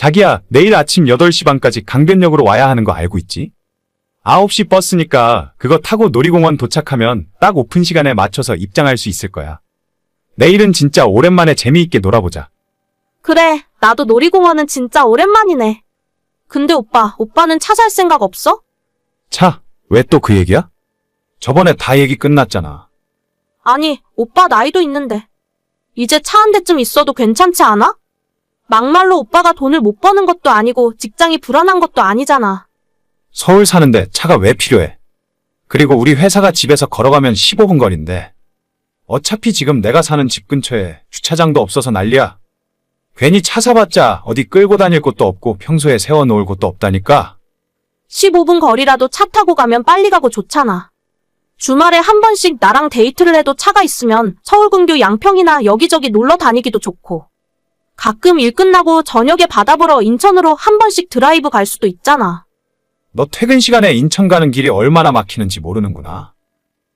자기야, 내일 아침 8시 반까지 강변역으로 와야 하는 거 알고 있지? 9시 버스니까 그거 타고 놀이공원 도착하면 딱 오픈 시간에 맞춰서 입장할 수 있을 거야. 내일은 진짜 오랜만에 재미있게 놀아보자. 그래, 나도 놀이공원은 진짜 오랜만이네. 근데 오빠, 오빠는 차 살 생각 없어? 차, 왜 또 그 얘기야? 저번에 다 얘기 끝났잖아. 아니, 오빠 나이도 있는데. 이제 차 한 대쯤 있어도 괜찮지 않아? 막말로 오빠가 돈을 못 버는 것도 아니고 직장이 불안한 것도 아니잖아. 서울 사는데 차가 왜 필요해? 그리고 우리 회사가 집에서 걸어가면 15분 거리인데. 어차피 지금 내가 사는 집 근처에 주차장도 없어서 난리야. 괜히 차 사봤자 어디 끌고 다닐 곳도 없고 평소에 세워놓을 곳도 없다니까. 15분 거리라도 차 타고 가면 빨리 가고 좋잖아. 주말에 한 번씩 나랑 데이트를 해도 차가 있으면 서울 근교 양평이나 여기저기 놀러 다니기도 좋고. 가끔 일 끝나고 저녁에 바다 보러 인천으로 한 번씩 드라이브 갈 수도 있잖아. 너 퇴근 시간에 인천 가는 길이 얼마나 막히는지 모르는구나.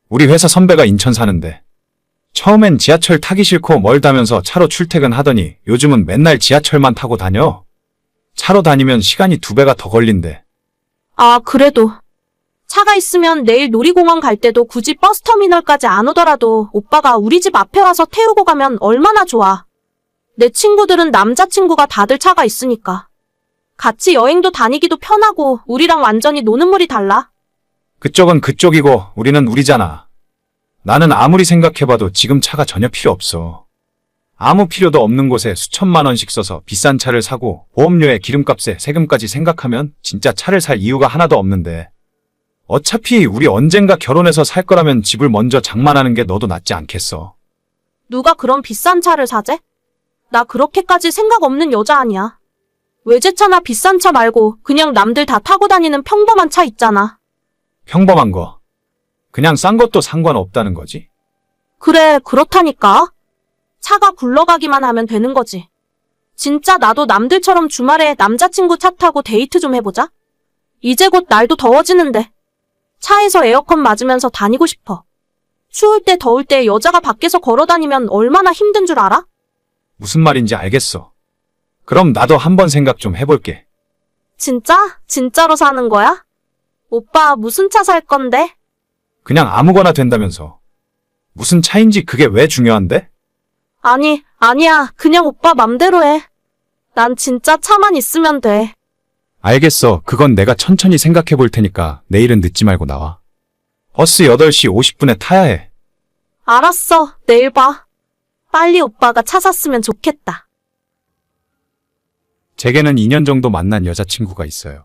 우리 회사 선배가 인천 사는데. 처음엔 지하철 타기 싫고 멀다면서 차로 출퇴근하더니 요즘은 맨날 지하철만 타고 다녀. 차로 다니면 시간이 두 배가 더 걸린대. 아, 그래도. 차가 있으면 내일 놀이공원 갈 때도 굳이 버스터미널까지 안 오더라도 오빠가 우리 집 앞에 와서 태우고 가면 얼마나 좋아. 내 친구들은 남자친구가 다들 차가 있으니까. 같이 여행도 다니기도 편하고 우리랑 완전히 노는 물이 달라. 그쪽은 그쪽이고 우리는 우리잖아. 나는 아무리 생각해봐도 지금 차가 전혀 필요 없어. 아무 필요도 없는 곳에 수천만 원씩 써서 비싼 차를 사고 보험료에 기름값에 세금까지 생각하면 진짜 차를 살 이유가 하나도 없는데. 어차피 우리 언젠가 결혼해서 살 거라면 집을 먼저 장만하는 게 너도 낫지 않겠어. 누가 그런 비싼 차를 사재? 나 그렇게까지 생각 없는 여자 아니야. 외제차나 비싼 차 말고 그냥 남들 다 타고 다니는 평범한 차 있잖아. 평범한 거. 그냥 싼 것도 상관없다는 거지. 그래, 그렇다니까. 차가 굴러가기만 하면 되는 거지. 진짜 나도 남들처럼 주말에 남자친구 차 타고 데이트 좀 해보자. 이제 곧 날도 더워지는데. 차에서 에어컨 맞으면서 다니고 싶어. 추울 때 더울 때 여자가 밖에서 걸어 다니면 얼마나 힘든 줄 알아? 무슨 말인지 알겠어. 그럼 나도 한번 생각 좀 해볼게. 진짜? 진짜로 사는 거야? 오빠 무슨 차 살 건데? 그냥 아무거나 된다면서. 무슨 차인지 그게 왜 중요한데? 아니, 아니야. 그냥 오빠 맘대로 해. 난 진짜 차만 있으면 돼. 알겠어. 그건 내가 천천히 생각해 볼 테니까 내일은 늦지 말고 나와. 버스 8시 50분에 타야 해. 알았어. 내일 봐. 빨리 오빠가 차 샀으면 좋겠다. 제게는 2년 정도 만난 여자친구가 있어요.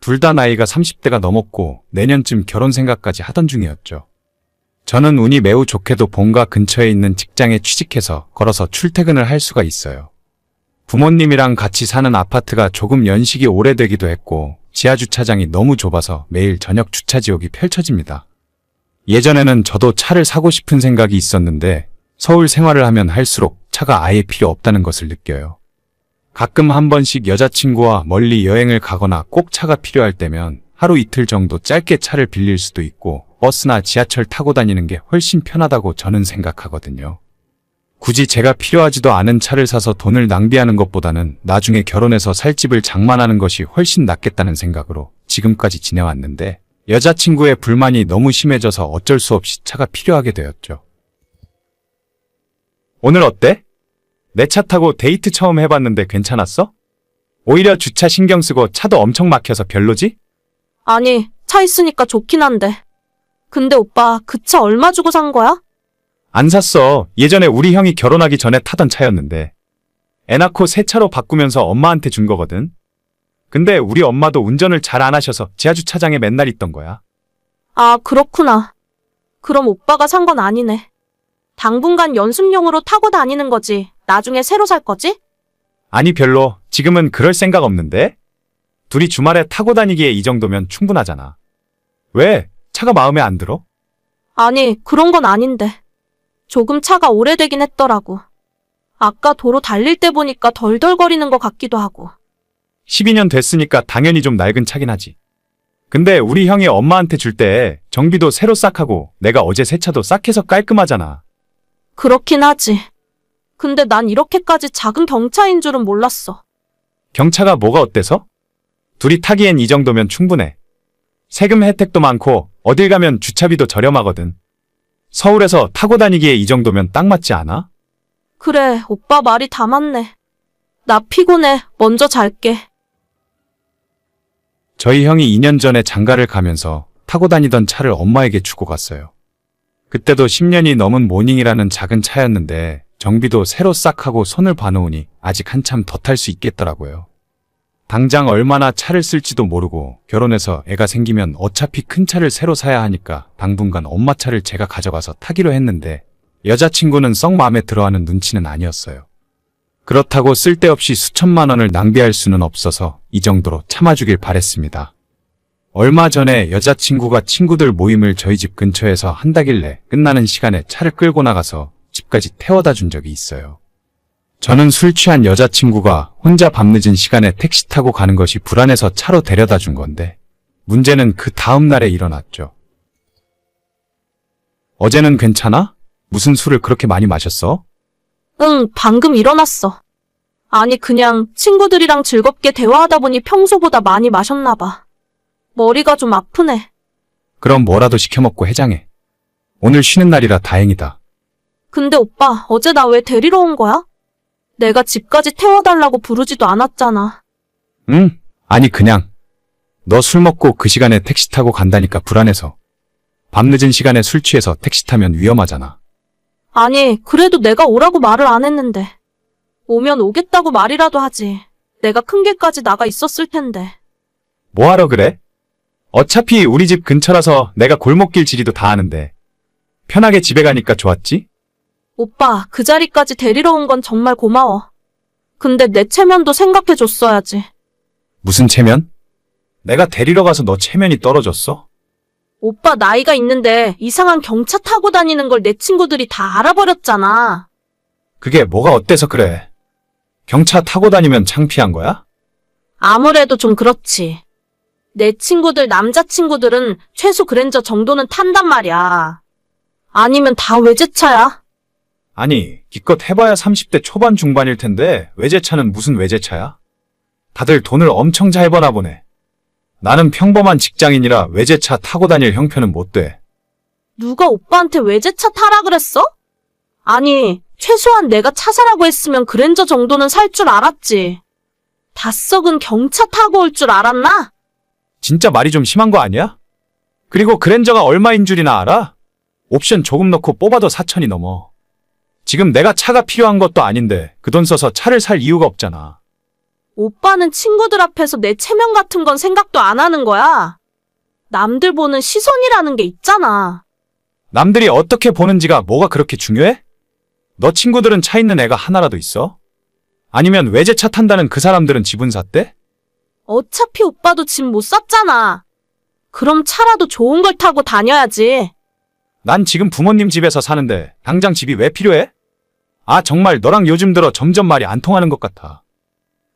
둘 다 나이가 30대가 넘었고 내년쯤 결혼 생각까지 하던 중이었죠. 저는 운이 매우 좋게도 본가 근처에 있는 직장에 취직해서 걸어서 출퇴근을 할 수가 있어요. 부모님이랑 같이 사는 아파트가 조금 연식이 오래되기도 했고 지하 주차장이 너무 좁아서 매일 저녁 주차 지옥이 펼쳐집니다. 예전에는 저도 차를 사고 싶은 생각이 있었는데 서울 생활을 하면 할수록 차가 아예 필요 없다는 것을 느껴요. 가끔 한 번씩 여자친구와 멀리 여행을 가거나 꼭 차가 필요할 때면 하루 이틀 정도 짧게 차를 빌릴 수도 있고 버스나 지하철 타고 다니는 게 훨씬 편하다고 저는 생각하거든요. 굳이 제가 필요하지도 않은 차를 사서 돈을 낭비하는 것보다는 나중에 결혼해서 살 집을 장만하는 것이 훨씬 낫겠다는 생각으로 지금까지 지내왔는데 여자친구의 불만이 너무 심해져서 어쩔 수 없이 차가 필요하게 되었죠. 오늘 어때? 내 차 타고 데이트 처음 해봤는데 괜찮았어? 오히려 주차 신경 쓰고 차도 엄청 막혀서 별로지? 아니, 차 있으니까 좋긴 한데. 근데 오빠, 그 차 얼마 주고 산 거야? 안 샀어. 예전에 우리 형이 결혼하기 전에 타던 차였는데. 애 낳고 새 차로 바꾸면서 엄마한테 준 거거든. 근데 우리 엄마도 운전을 잘 안 하셔서 지하주차장에 맨날 있던 거야. 아, 그렇구나. 그럼 오빠가 산 건 아니네. 당분간 연습용으로 타고 다니는 거지. 나중에 새로 살 거지? 아니 별로. 지금은 그럴 생각 없는데? 둘이 주말에 타고 다니기에 이 정도면 충분하잖아. 왜? 차가 마음에 안 들어? 아니, 그런 건 아닌데. 조금 차가 오래되긴 했더라고. 아까 도로 달릴 때 보니까 덜덜거리는 것 같기도 하고. 12년 됐으니까 당연히 좀 낡은 차긴 하지. 근데 우리 형이 엄마한테 줄 때 정비도 새로 싹 하고 내가 어제 새 차도 싹 해서 깔끔하잖아. 그렇긴 하지. 근데 난 이렇게까지 작은 경차인 줄은 몰랐어. 경차가 뭐가 어때서? 둘이 타기엔 이 정도면 충분해. 세금 혜택도 많고 어딜 가면 주차비도 저렴하거든. 서울에서 타고 다니기에 이 정도면 딱 맞지 않아? 그래, 오빠 말이 다 맞네. 나 피곤해. 먼저 잘게. 저희 형이 2년 전에 장가를 가면서 타고 다니던 차를 엄마에게 주고 갔어요. 그때도 10년이 넘은 모닝이라는 작은 차였는데 정비도 새로 싹 하고 손을 봐놓으니 아직 한참 더 탈 수 있겠더라고요. 당장 얼마나 차를 쓸지도 모르고 결혼해서 애가 생기면 어차피 큰 차를 새로 사야 하니까 당분간 엄마 차를 제가 가져가서 타기로 했는데 여자친구는 썩 마음에 들어하는 눈치는 아니었어요. 그렇다고 쓸데없이 수천만 원을 낭비할 수는 없어서 이 정도로 참아주길 바랬습니다. 얼마 전에 여자친구가 친구들 모임을 저희 집 근처에서 한다길래 끝나는 시간에 차를 끌고 나가서 집까지 태워다 준 적이 있어요. 저는 술 취한 여자친구가 혼자 밤늦은 시간에 택시 타고 가는 것이 불안해서 차로 데려다 준 건데 문제는 그 다음 날에 일어났죠. 어제는 괜찮아? 무슨 술을 그렇게 많이 마셨어? 응, 방금 일어났어. 아니, 그냥 친구들이랑 즐겁게 대화하다 보니 평소보다 많이 마셨나 봐. 머리가 좀 아프네. 그럼 뭐라도 시켜 먹고 해장해. 오늘 쉬는 날이라 다행이다. 근데 오빠, 어제 나 왜 데리러 온 거야? 내가 집까지 태워달라고 부르지도 않았잖아. 응? 아니 그냥 너 술 먹고 그 시간에 택시 타고 간다니까 불안해서 밤늦은 시간에 술 취해서 택시 타면 위험하잖아. 아니, 그래도 내가 오라고 말을 안 했는데. 오면 오겠다고 말이라도 하지. 내가 큰 길까지 나가 있었을 텐데. 뭐하러 그래? 어차피 우리 집 근처라서 내가 골목길 지리도 다 아는데 편하게 집에 가니까 좋았지? 오빠, 그 자리까지 데리러 온 건 정말 고마워. 근데 내 체면도 생각해 줬어야지. 무슨 체면? 내가 데리러 가서 너 체면이 떨어졌어? 오빠 나이가 있는데 이상한 경차 타고 다니는 걸 내 친구들이 다 알아버렸잖아. 그게 뭐가 어때서 그래? 경차 타고 다니면 창피한 거야? 아무래도 좀 그렇지. 내 친구들 남자친구들은 최소 그랜저 정도는 탄단 말이야. 아니면 다 외제차야? 아니, 기껏 해봐야 30대 초반 중반일 텐데 외제차는 무슨 외제차야? 다들 돈을 엄청 잘 버나 보네. 나는 평범한 직장인이라 외제차 타고 다닐 형편은 못 돼. 누가 오빠한테 외제차 타라 그랬어? 아니, 최소한 내가 차 사라고 했으면 그랜저 정도는 살 줄 알았지. 다 썩은 경차 타고 올 줄 알았나? 진짜 말이 좀 심한 거 아니야? 그리고 그랜저가 얼마인 줄이나 알아? 옵션 조금 넣고 뽑아도 4천이 넘어. 지금 내가 차가 필요한 것도 아닌데 그 돈 써서 차를 살 이유가 없잖아. 오빠는 친구들 앞에서 내 체면 같은 건 생각도 안 하는 거야. 남들 보는 시선이라는 게 있잖아. 남들이 어떻게 보는지가 뭐가 그렇게 중요해? 너 친구들은 차 있는 애가 하나라도 있어? 아니면 외제차 탄다는 그 사람들은 지분 샀대? 어차피 오빠도 집 못 샀잖아. 그럼 차라도 좋은 걸 타고 다녀야지. 난 지금 부모님 집에서 사는데 당장 집이 왜 필요해? 아 정말 너랑 요즘 들어 점점 말이 안 통하는 것 같아.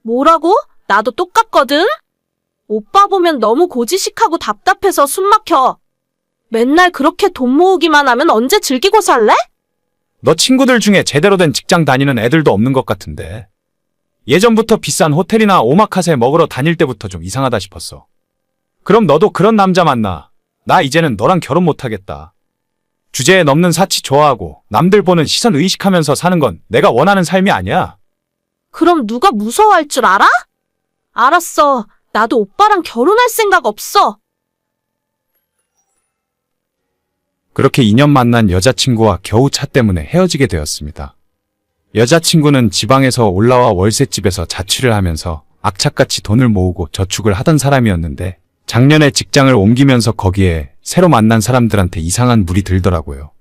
뭐라고? 나도 똑같거든? 오빠 보면 너무 고지식하고 답답해서 숨 막혀. 맨날 그렇게 돈 모으기만 하면 언제 즐기고 살래? 너 친구들 중에 제대로 된 직장 다니는 애들도 없는 것 같은데. 예전부터 비싼 호텔이나 오마카세 먹으러 다닐 때부터 좀 이상하다 싶었어. 그럼 너도 그런 남자 만나. 나 이제는 너랑 결혼 못하겠다. 주제에 넘는 사치 좋아하고 남들 보는 시선 의식하면서 사는 건 내가 원하는 삶이 아니야. 그럼 누가 무서워할 줄 알아? 알았어. 나도 오빠랑 결혼할 생각 없어. 그렇게 2년 만난 여자친구와 겨우 차 때문에 헤어지게 되었습니다. 여자친구는 지방에서 올라와 월세집에서 자취를 하면서 악착같이 돈을 모으고 저축을 하던 사람이었는데 작년에 직장을 옮기면서 거기에 새로 만난 사람들한테 이상한 물이 들더라고요.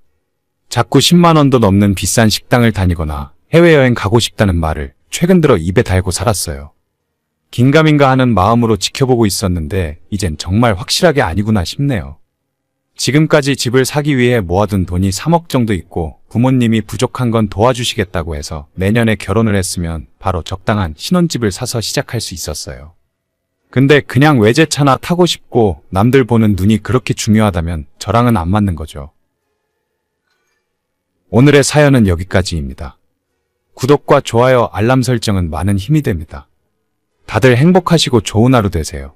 자꾸 10만 원도 넘는 비싼 식당을 다니거나 해외여행 가고 싶다는 말을 최근 들어 입에 달고 살았어요. 긴가민가 하는 마음으로 지켜보고 있었는데 이젠 정말 확실하게 아니구나 싶네요. 지금까지 집을 사기 위해 모아둔 돈이 3억 정도 있고 부모님이 부족한 건 도와주시겠다고 해서 내년에 결혼을 했으면 바로 적당한 신혼집을 사서 시작할 수 있었어요. 근데 그냥 외제차나 타고 싶고 남들 보는 눈이 그렇게 중요하다면 저랑은 안 맞는 거죠. 오늘의 사연은 여기까지입니다. 구독과 좋아요, 알람 설정은 많은 힘이 됩니다. 다들 행복하시고 좋은 하루 되세요.